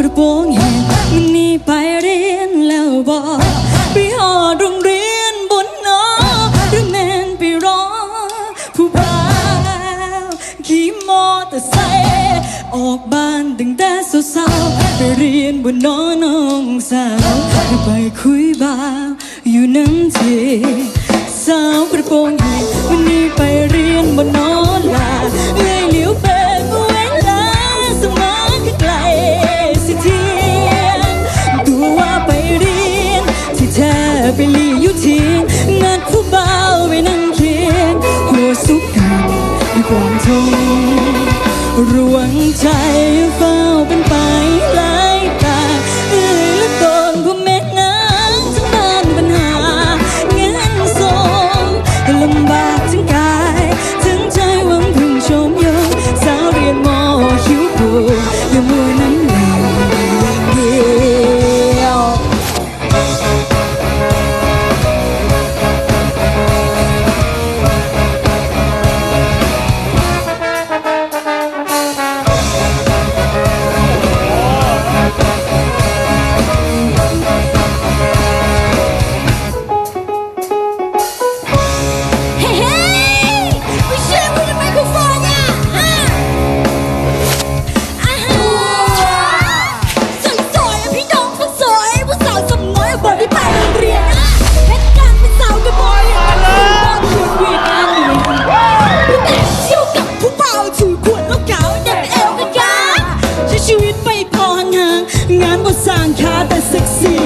กระโปรงแหงมันนี่ไปเรียนแล้วบอกไปหอดโรงเรียนบนนอหรือแมนไปรอผู้บาวขี่มอเตอร์ไซค์ออกบ้านตั้งแต่สาวๆไปเรียนบนนอน้องสาวไปคุยบ่าวอยู่น้ำที ไปลีอยู่ที่นัดผู้บ่าวไปนั่งเคียงหัวสุกกันด้วยความทงรวงใจเฝ้า สร้างค่าแต่เซ็กซี่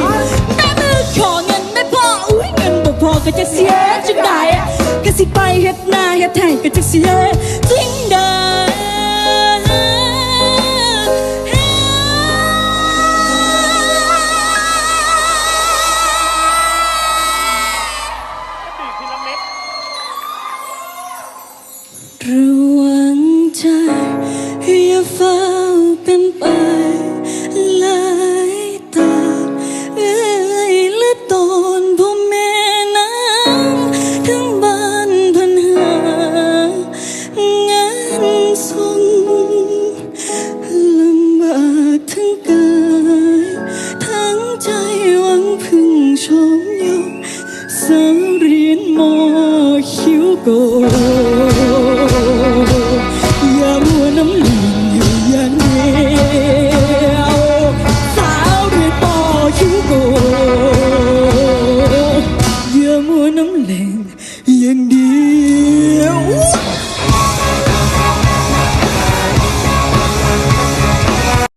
แม่มือขอเงินไม่พออุ้ยเงินบ่พอก็จะเสียจังไดอะก็สิไปเฮ็ดหน้าเฮ็ดไทยก็จะเสียจริงได้รานส่งลำบากทั้งกายทั้งใจหวังพึ่งชมยกสาวเรียนมอคิวโก